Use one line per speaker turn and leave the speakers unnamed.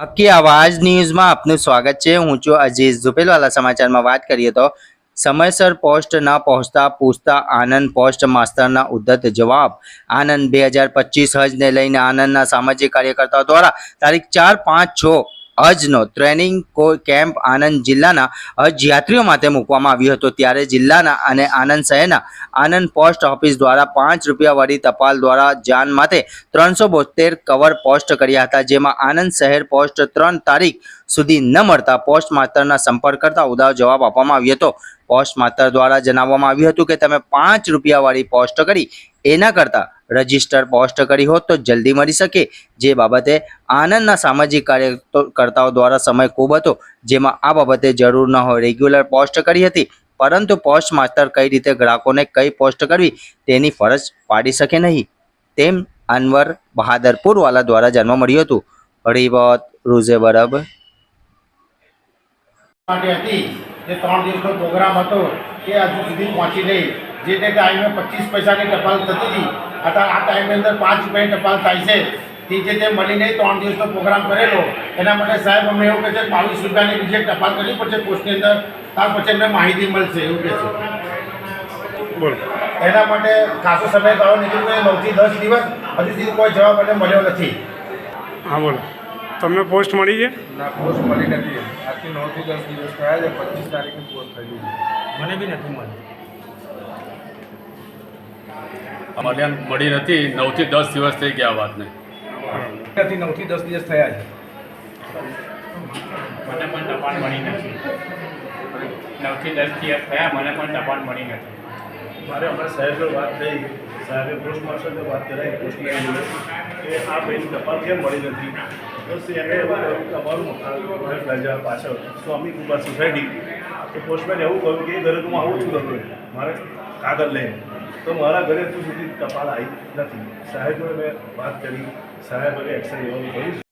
પક્કી આવાજ ન્યૂઝમાં આપનું સ્વાગત છે હું છું અજીઝ ઝુપેલવાલા સમાચારમાં વાત કરીએ તો સમયસર પોસ્ટ ન પહોંચતા પૂછતા આનંદ પોસ્ટ માસ્તરના ઉદ્ધત જવાબ આનંદ બે હજાર પચીસ હજને લઈને આનંદના સામાજિક કાર્યકર્તાઓ દ્વારા તારીખ ચાર પાંચ છ હજનો ટ્રેનિંગ કેમ્પ આનંદ જિલ્લાના હજ યાત્રીઓ માટે મૂકવામાં આવ્યો હતો. ત્યારે જિલ્લાના અને આનંદ શહેરના આનંદ પોસ્ટ ઓફિસ દ્વારા પાંચ રૂપિયાવાળી ટપાલ દ્વારા જાન માટે ત્રણસો બોતેર કવર પોસ્ટ કર્યા હતા. જેમાં આનંદ શહેર પોસ્ટ ત્રણ તારીખ સુધી ન મળતા પોસ્ટ માસ્ટરના સંપર્ક કરતા ઉદાવ જવાબ આપવામાં આવ્યો હતો. પોસ્ટ માસ્ટર દ્વારા જણાવવામાં આવ્યું હતું કે તમે પાંચ રૂપિયાવાળી પોસ્ટ કરી એના કરતાં રજિસ્ટર પોસ્ટ કરી હોત તો જલ્દી મળી શકે. જે બાબતે આનંદના સામાજિક કાર્યકર્તાઓ દ્વારા સમય ખૂબ હતો, જેમાં આ બાબતે જરૂર ન હોય રેગ્યુલર પોસ્ટ કરી હતી, પરંતુ પોસ્ટ માસ્ટર કઈ રીતે ગ્રાહકોને કઈ પોસ્ટ કરવી તેની ફરજ પાડી શકે નહીં. તેમ અનવર બહાદરપુરવાલા દ્વારા જાણવા મળ્યું હતું. હરિવત રૂઝે બરબ.
માટે હતી. જે ત્રણ દિવસનો પ્રોગ્રામ હતો, એ હજુ સુધી પહોંચી નહીં. જે તે ટાઈમે પચીસ પૈસાની ટપાલ થતી હતી. અથવા આ ટાઈમની અંદર પાંચ રૂપિયાની ટપાલ થાય છે. તે જે તે મળીને ત્રણ દિવસનો પ્રોગ્રામ કરેલો. એના માટે સાહેબ અમે એવું કહે છે બાવીસ રૂપિયાની બીજે ટપાલ કરવી પડશે પોસ્ટની અંદર. ત્યાર પછી અમને માહિતી મળશે એવું કહે છે.
બોલો.
એના માટે ખાસો સમય ગાળો નીકળી ગયો નવથી દસ દિવસ હજી સુધી કોઈ જવાબ મને મળ્યો નથી.
હા બોલો. તમને પોસ્ટ મળી છે?
ના પોસ્ટ મળી નથી. આજથી નવથી દસ દિવસ થયા છે પચીસ તારીખે પોસ્ટ થઈ છે.
મને બી નથી મળી.
અમારે મળી નથી. નવથી દસ દિવસ થઈ ગયા વાતને.
નથી નવથી દસ દિવસ થયા છે.
મને પણ ટપાલ મળી નથી. નવથી દસ દિવસ થયા મને પણ ટપાલ મળી નથી.
મારે અમારા સાહેબ વાત થઈ. સાહેબે પોસ્ટ માસ્ટર વાત કરાવી પોસ્ટમેન કે આ ભાઈની ટપાલ કેમ મળી નથી? તો એને અમારું પાછળ સ્વામી કુમાર સોસાયટી. તો પોસ્ટમેન એવું કહ્યું કે એ ઘરે હું આવું છું દરરોજ. મારે કાગળ લઈને. તો મારા ઘરે હજુ સુધી ટપાલ આવી નથી. સાહેબને મેં વાત કરી. સાહેબ અને એક્શન લેવાનું કહ્યું